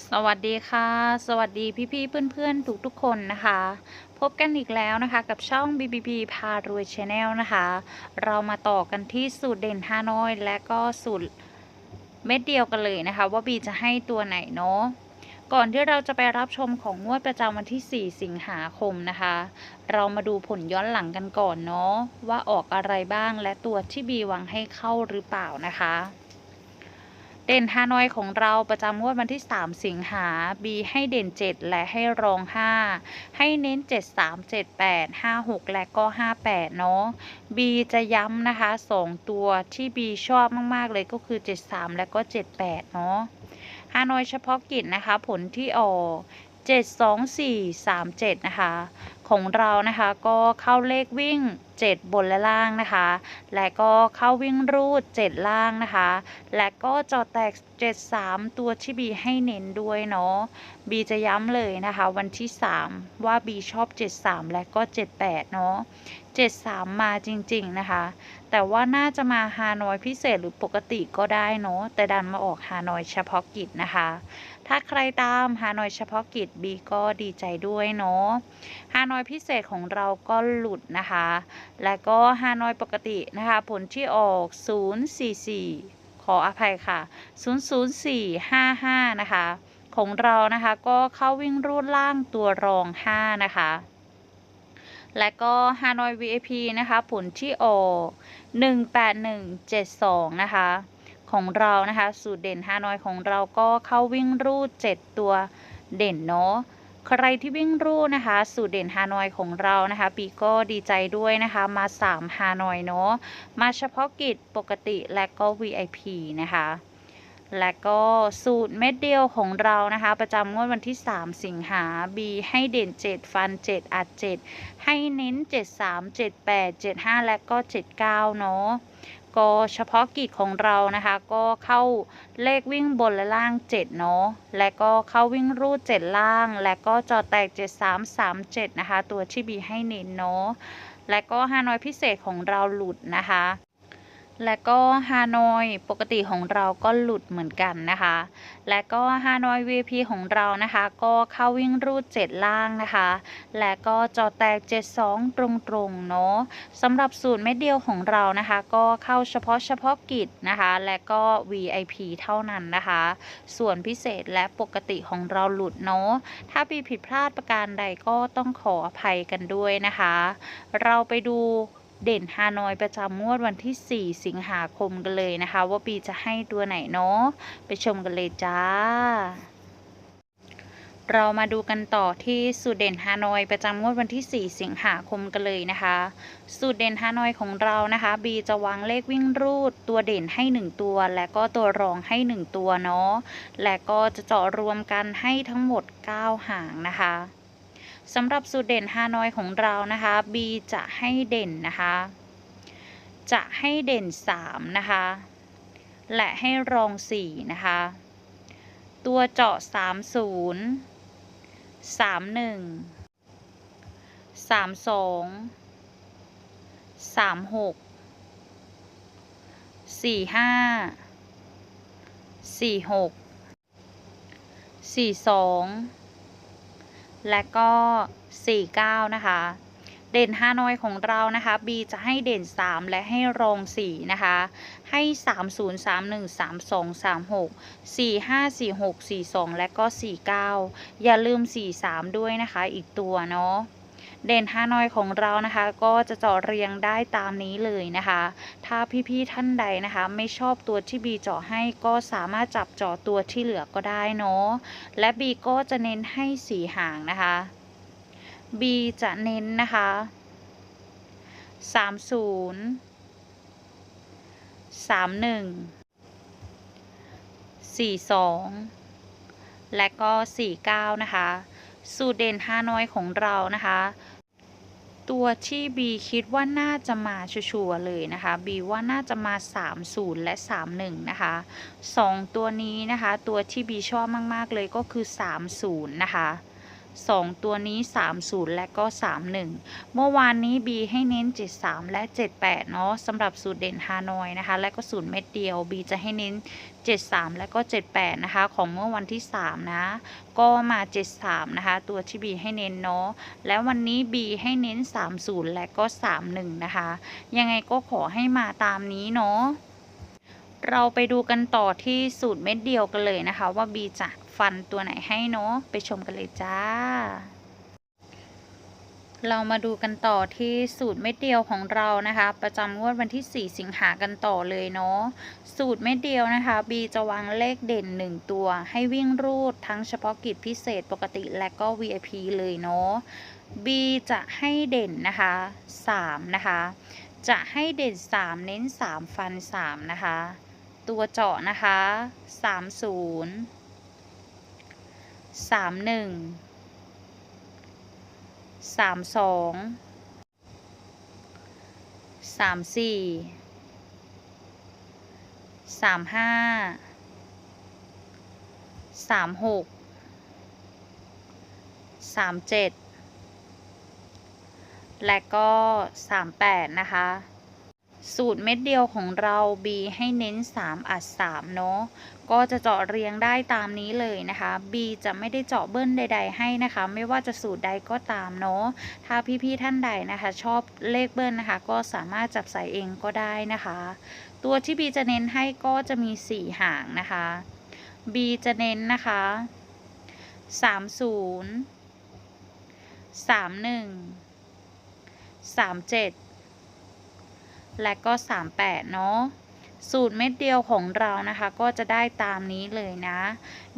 สวัสดีค่ะ สวัสดีพี่ๆเพื่อนๆ ทุกๆคนนะคะ พบกันอีกแล้วนะคะกับช่อง BBB พารวยชาแนลนะคะ เรามาต่อกันที่สูตรเด่นฮานอย และก็สูตรเม็ดเดียวกันเลยนะคะ ว่าบีจะให้ตัวไหนเนาะก่อนที่เราจะไปรับชมของงวดประจำวันที่ 4 สิงหาคมนะคะ เรามาดูผลย้อนหลังกันก่อนเนาะว่าออกอะไรบ้างและตัวที่บีหวังให้เข้าหรือเปล่านะคะ เด่นฮานอยของเราประจำงวดวันที่ 3 สิงหา B ให้เด่น 7 และให้รอง 5 ให้เน้น 7 3 7 8 5 6 และก็ 58 เนาะ B จะย้ำนะคะ 2 ตัวที่ B ชอบมาก ๆ เลยก็คือ 73 และก็ 78 เนาะฮานอยเฉพาะกิจนะคะ ผลที่ออก 7 2 4 3 7 นะคะ ของเรานะคะก็เข้าเลขวิ่ง 7 บนและล่างนะคะ และก็เข้าวิ่งรูด 7 ล่างนะคะ และก็จอแตก 73 ตัวที่บีให้เน้นด้วยเนาะบีจะย้ำเลยนะคะ วันที่ 3 ว่าบีชอบ 73 และก็ 78 เนาะ73 มาจริง ๆ นะคะ แต่ว่าน่าจะมาฮานอยพิเศษหรือปกติก็ได้เนาะแต่ดันมาออกฮานอยเฉพาะกิจนะคะ ถ้าใครตามฮานอยเฉพาะกิจบีก็ดีใจด้วยเนาะฮานอยพิเศษของเราก็หลุดนะคะ และก็ฮานอยปกตินะคะ ผลที่ออก 044 ขออภัยค่ะ 00455 นะคะ ของเรานะคะก็เข้าวิ่งรูดล่างตัวรอง 5 นะคะและก็ฮานอย VIP นะคะ ผลที่ออก18172 นะคะ ของเรานะคะ สูตรเด่นฮานอยของเราก็เข้าวิ่งรูด 7 ตัวเด่นเนาะใครที่วิ่งรูดนะคะ สูตรเด่นฮานอยของเรานะคะ ปีก็ดีใจด้วยนะคะ มา 3 ฮานอยเนาะมาเฉพาะกิจปกติและก็ VIP นะคะ และก็สูตรเม็ดเดียวของเรานะคะ ประจำงวดวันที่ 3 สิงหา B ให้เด่น 7 ฟัน 7 อัด 7 ให้เน้น 73 78 75 และก็ 79 เนาะก็เฉพาะกิจของเรานะคะ ก็เข้าเลขวิ่งบนและล่าง 7 เนาะและก็เข้าวิ่งรูด 7 ล่าง และก็จอแตก 7337 นะคะ ตัวที่บีให้เน้นเนาะและก็ฮานอยพิเศษของเราหลุดนะคะ และก็ฮานอยปกติของเราก็หลุดเหมือนกันนะคะ และก็ฮานอย VP ของเรานะคะ ก็เข้าวิ่งรูด 7 ล่างนะคะ และก็จอแตก 72 ตรงๆเนาะสำหรับสูตรเม็ดเดียวของเรานะคะ ก็เข้าเฉพาะเฉพาะกิจนะคะ และก็ VIP เท่านั้นนะคะ ส่วนพิเศษและปกติของเราหลุดเนาะถ้ามีผิดพลาดประการใดก็ต้องขออภัยกันด้วยนะคะ เราไปดู เด่นฮานอยประจำงวดวันที่ 4 สิงหาคมกันเลยนะคะ ว่าปีจะให้ตัวไหนเนาะไปชมกันเลยจ้าเรามาดูกันต่อที่สูตรเด่นฮานอยประจำงวดวันที่ 4 สิงหาคมกันเลยนะคะ สูตรเด่นฮานอยของเรานะคะบีจะวางเลขวิ่งรูดตัวเด่นให้ 1 ตัว และก็ตัวรองให้ 1 ตัวเนาะและก็จะเจาะรวมกันให้ทั้งหมด 9 หางนะคะ สำหรับสูตรเด่นฮานอยของเรานะคะ B จะให้เด่นนะคะ จะให้เด่น 3 นะคะ และให้รอง 4 นะคะ ตัวเจาะ 30 31 32 36 45 46 42 และก็ 49 นะคะ เด่นฮานอยของเรานะคะ B จะให้เด่น 3 และให้รอง 4 นะคะ ให้ 30 31 32 36 45 46 42 และก็ 49 อย่าลืม 43 ด้วยนะคะ อีกตัวเนาะ เด่นฮานอยของเรานะคะ ก็จะเจาะเรียงได้ตามนี้เลยนะคะ ถ้าพี่ๆท่านใดนะคะ ไม่ชอบตัวที่บีเจาะให้ก็สามารถจับเจาะตัวที่เหลือก็ได้เนาะและ B ก็จะเน้นให้สีหางนะคะ B จะเน้นนะคะ30 31 42และก็49นะคะ สูตรเด่นฮาน้อยของเรานะคะ ตัวที่ B คิดว่าน่าจะมาชัวร์เลยนะคะ B ว่าน่าจะมา 30 และ 31 นะคะสองตัวนี้นะคะ ตัวที่ B ชอบมาก ๆ เลยก็คือ 30 นะคะ 2 ตัวนี้ 30 และก็ 31 เมื่อวานนี้ B ให้เน้น 73 และ 78 เนาะสำหรับสูตรเด่นฮานอยนะคะ และก็สูตรเม็ดเดียว B จะให้เน้น 73 และก็ 78 นะคะ ของเมื่อวันที่ 3 นะ ก็มา 73 นะคะ ตัวที่ B ให้เน้นเนาะแล้ววันนี้ B ให้เน้น 30 และก็ 31 นะคะ ยังไงก็ขอให้มาตามนี้เนาะ เราไปดูกันต่อที่สูตรเม็ดเดียวกันเลยนะคะ ว่า B จะฟันตัวไหนให้เนาะไปชมกันเลยจ้า เรามาดูกันต่อที่สูตรเม็ดเดียวของเรานะคะ ประจำงวดวันที่ 4 สิงหากันต่อเลยเนาะสูตรเม็ดเดียวนะคะ B จะวางเลขเด่น 1 ตัว ให้วิ่งรูดทั้งเฉพาะกิจพิเศษปกติและก็ VIP เลยเนาะ B จะให้เด่นนะคะ3นะคะ จะให้เด่น 3 เน้น 3 ฟัน 3 นะคะ ตัวเจาะนะคะ30 31 32 34 35 36 37และก็38นะคะ สูตรเม็ดเดียวของเรา B ให้เน้น 3 อัด 3 เนาะ ก็จะเจาะเรียงได้ตามนี้เลยนะคะ B จะไม่ได้เจาะเบิ้ลใด ๆ ให้นะคะ ไม่ว่าจะสูตรใดก็ตามเนาะ ถ้าพี่ๆท่านใดนะคะ ชอบเลขเบิ้ลนะคะ ก็สามารถจับใส่เองก็ได้นะคะ ตัวที่ B จะเน้นให้ก็จะมี 4 หางนะคะ B จะเน้นนะคะ 30 31 37 และก็ 38 เนาะสูตรเม็ดเดียวของเรานะคะก็จะได้ตามนี้เลยนะ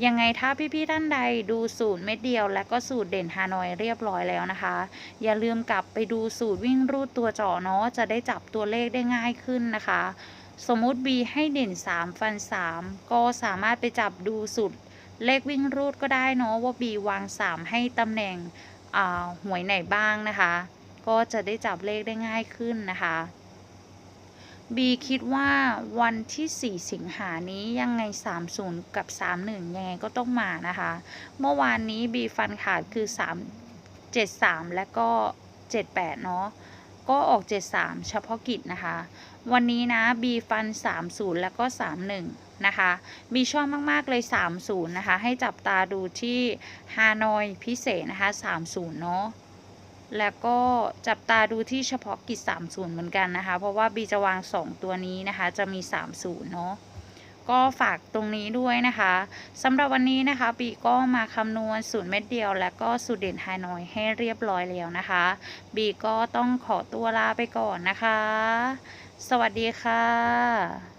ยังไงถ้าพี่ๆท่านใดดูสูตรเม็ดเดียว และก็สูตรเด่นฮานอยเรียบร้อยแล้วนะคะ อย่าลืมกลับไปดูสูตรวิ่งรูดตัวเจาะเนาะจะได้จับตัวเลขได้ง่ายขึ้นนะคะ สมมุติ B ให้เด่น 3 ฟัน 3 ก็สามารถไปจับดูสูตรเลขวิ่งรูดก็ได้เนาะว่า B วาง 3 ให้ตำแหน่งหวยไหนบ้างนะคะ ก็จะได้จับเลขได้ง่ายขึ้นนะคะ B คิดว่าวันที่ 4 สิงหานี้ยังไง 30 กับ 31 ยังไงก็ต้องมานะคะ เมื่อวานนี้ B ฟันขาดคือ 3 73 และก็ 78 เนาะก็ออก 73 เฉพาะกิจนะคะ วันนี้นะ B ฟัน 30 แล้วก็ 31 นะคะ B ชอบมาก ๆ เลย 30 นะคะ ให้จับตาดูที่ฮานอยพิเศษนะคะ 30 เนาะ แล้วก็จับตาดูที่เฉพาะกิจ30 เหมือนกันนะคะ เพราะว่า B จะวาง 2 ตัวนี้นะคะ จะมี 30 เนาะก็ฝากตรงนี้ด้วยนะคะสำหรับวันนี้นะคะ B ก็มาคำนวณสูตรเม็ดเดียว และก็สูตรเด่นไฮนอยให้เรียบร้อยแล้วนะคะ B ก็ต้องขอตัวลาไปก่อนนะคะ สวัสดีค่ะ